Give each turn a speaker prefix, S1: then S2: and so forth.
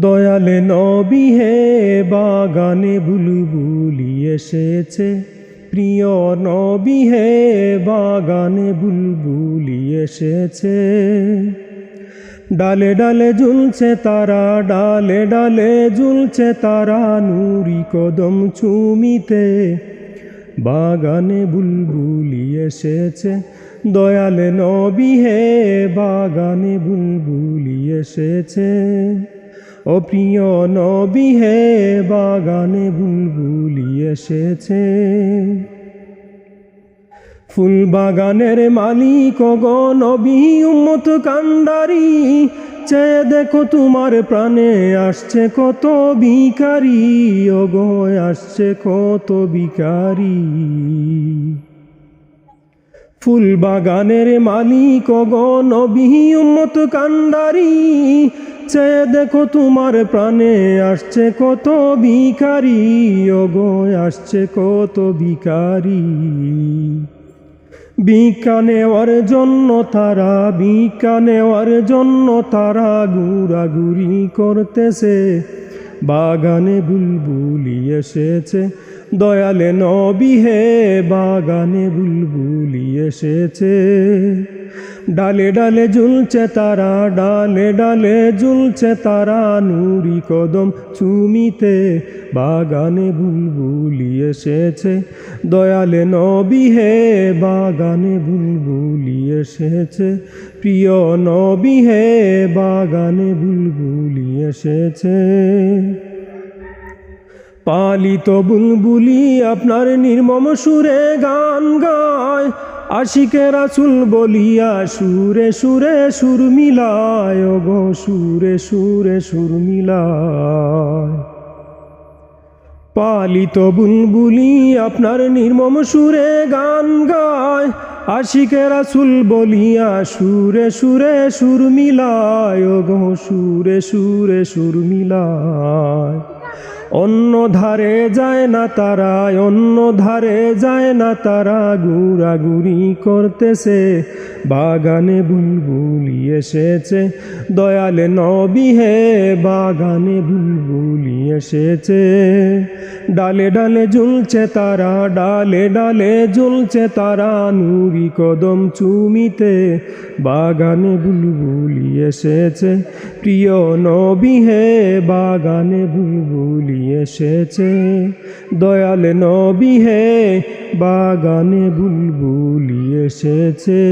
S1: দয়ালে নবী হে, বাগানে বুলবুলি এসেছে। প্রিয় নবী হে, বাগানে বুলবুলি এসেছে। ডালে ডালে ঝুলছে তারা, ডালে ডালে ঝুলছে তারা নুরি কদম চুমিতে। বাগানে বুলবুলি এসেছে। দয়ালে নবী হে, বাগানে বুলবুলি এসেছে। ও প্রিয় নবী হে, বাগানে বুলবুলি এসেছে। ফুল বাগানের মালিক গো নবী, উম্মত কান্ডারি, চেয়ে দেখো তোমার প্রাণে আসছে কত ও গো আসছে কত ভিখারি। ফুল বাগানের মালিক গো নবী, উম্মত কান্ডারি চেয়ে দেখো তোমার প্রাণে আসছে কত ভিখারি ও গো আসছে কত ভিখারি। ভিক্ষা নেওয়ার জন্য তারা, ভিক্ষা নেওয়ার জন্য তারা ঘুরাঘুরি করতেছে। বাগানে বুলবুলি এসেছে, দয়ালে নবী হে, বাগানে বুলবুলি এসেছে। ডালে ডালে ঝুলছে তারা, ডালে ডালে ঝুলছে তারা। নুরি কদম চুমিতে, বাগানে বুলবুলি এসেছে। দয়ালে নবী হে, বাগানে বুলবুলি এসেছে। প্রিয় নবী হে, বাগানে বুলবুলি এসেছে। পালিত বুলবুলি আপনার নির্মম সুরে গান গায়। আশিকে রাসুল বলিয়া, সুরে সুরে সুর মিলায় গো, সুরে সুরে সুর মিলায়। পালিত বুলবুলি আপনার নির্মম সুরে গান আশিকে রাসুল বলিয়া, সুরে সুরে সুর মিলায় গো, সুরে সুরে সুর মিলায়। অন্য ধারে যায় না তারা, অন্য ধারে যায় না তারা, ঘুরাঘুরি করতেছে, বাগানে বুলবুলি এসেছে, দয়ালে নবী হে বাগানে বুলবুলি। এসেছে। ডালে ডালে ঝুলছে তারা, ডালে ডালে ঝুলছে তারা। নুরি কদম চুমিতে, বাগানে বুলবুলি এসেছে। প্রিয় নবী হে, বাগানে বুলবুলি এসেছে। দয়ালে নবী হে, বাগানে বুলবুলি এসেছে।